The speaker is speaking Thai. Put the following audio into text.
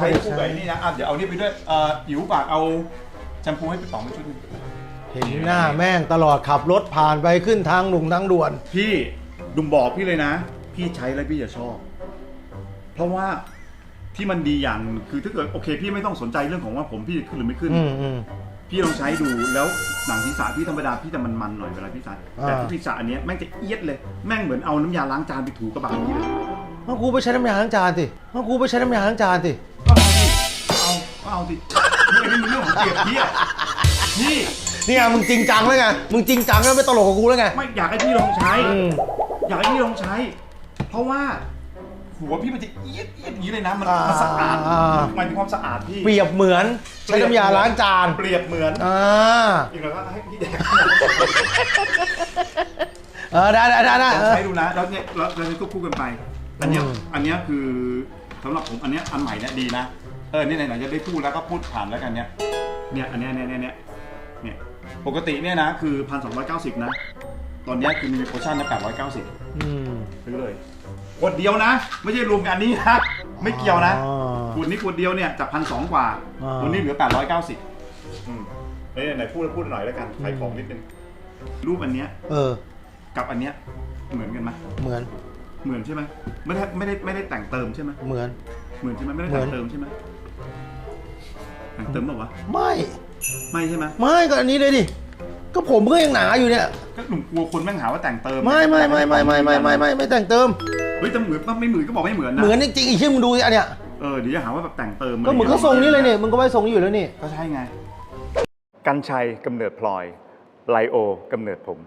ใช้คู่กับไอ้นี่นะอะเดี๋ยวเอานี่ไปด้วยเอ่ออิ๋วฝากเอาแชมพูให้พี่ป๋องไปชุดหนึงเห็นหน้าแม่งตลอดขับรถผ่านไปขึ้นทางหนุ่มทางด่วน พี่ดุมบอกพี่เลยนะ พี่ใช้แล้วพี่จะชอบ เพราะว่าที่มันดีอย่างคือถ้าเกิดโอเค พี่ไม่ต้องสนใจเรื่องของว่าผมพี่จะขึ้นหรือไม่ขึ้น อืมอืม พี่ลองใช้ดูแล้วหนังศีรษะพี่ธรรมดาพี่จะมันๆหน่อยเวลาพี่ใช้แต่อ่าที่ศีรษะอันเนี้ยแม่งจะเอียดเลยแม่งเหมือนเอาน้ำยาล้างจานไปถูกระบาลพี่เลย งั้นกูไปใช้น้ำยาล้างจานสิงั้นกูไปใช้น้ำยาล้างจานสิก็เอาดิเอา ก็เอาดินี่อันนี้มันเรื่องของเปรียบเทียบพี่นี่ไงมึงจริงจังแล้วไงมึงจริงจังแล้วไม่ตลกกับกูแล้วไงไม่อยากให้พี่ลองใช้ อืม อยากให้พี่ลองใช้ เพราะว่าหัวพี่มันจะเอียดเอียดอย่างนี้เลยนะมันอ่ามันสะอาดอ่ามันมีความสะอาดพี่เปรียบเหมือนใช้น้ำยาล้างจานเปรียบเหมือนอ่าอีกแล้วก็ให้พี่แดกเออได้ได้ได้ได้ลองเออ ใช้ดูนะแล้วเนี่ยเราเราจะควบคู่กันไป อันเนี้ยอืม อันเนี้ยคือสำหรับผมอันเนี้ยอันใหม่เนี่ยดีนะ เออเนี่ยไหนๆจะได้พูดแล้วก็พูดผ่านแล้วกันเนี่ยเนี่ยอันเนี้ยเนี่ยเนี่ยเนี่ยเนี่ยปกติเนี่ยนะคือพันสองร้อยเก้าสิบนะ ตอนเนี้ยคือมีโปรโมชั่นนะแปดร้อยเก้าสิบอืมซื้อเลยขวดเดียวนะ ไม่ใช่รวมกันนี้นะไม่เกี่ยวนะอ๋อ ขวดนี้ขวดเดียวเนี่ยจากพันสองกว่าอ่า วันนี้เหลือแปดร้อยเก้าสิบเอ้ยไหนพูดแล้วพูดหน่อยแล้วกันขายของนิดนึงรูปอันเนี้ยเออ กับอันเนี้ยเหมือนกันไหมเหมือน เหมือนใช่ไหมไม่ได้ไม่ได้ไม่ได้แต่งเติมใช่ไหมเหมือน เหมือนใช่ไหมไม่ได้เหมืแต่อน งเติมใช่ไหมแต่งเติมเปล่าวะไม่ไม่ใช่ไหมไม่ก็อันนี้เลยดิก็ผมก็ยังหนาอยู่เนี่ย ก็หนุ่มกลัวคนแม่งหาว่าแต่งเติมไม่ไม่ไม่ไม่ไม่ไม่ไม่ไม่ไม่แต่งเติม เฮ้ยแต่เหมือนปะไม่เหมือนก็บอกไม่เหมือนนะเหมือนจริงๆอีกชื่อมึงดูสิอันเนี้ยเออเดี๋ยวจะหาว่าแบบแต่งเติมก็เหมือนก็ทรงนี้เลยเนี่ยมึงก็ไว้ทรงนี้อยู่แล้วนี่ ก็ใช่ไง กันชัยกำเนิดพลอย ไลโอกำเนิดผม